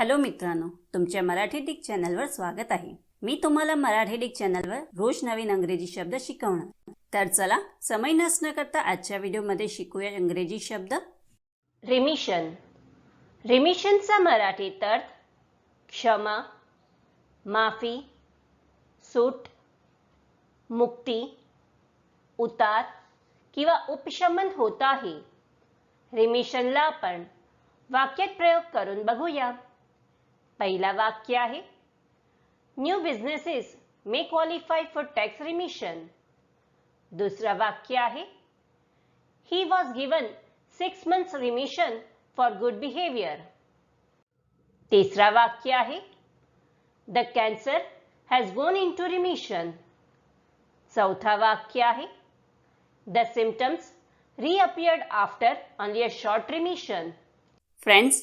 Hello मित्रांनो तुमच्या Marathi Dick चॅनलवर स्वागत आहे. मी तुम्हाला मराठी डिक चॅनलवर रोज नवीन अंग्रेजी शब्द शिकवणार. तर चला समय नसणं करता आजच्या व्हिडिओमध्ये शिकूया इंग्रजी शब्द. रिमिशन रिमिशनचा मराठीत अर्थ क्षमा माफी सूट मुक्ती उतार किंवा उपशमन होत आहे. रिमिशनला आपण वाक्यात प्रयोग करून बघूया. पहिला वाक्य आहे. New businesses may qualify for tax remission दुसरा वाक्य आहे. He was given six months remission for good behaviour तिसरा वाक्य आहे. The cancer has gone into remission चौथा वाक्य आहे. The symptoms reappeared after only a short remission friends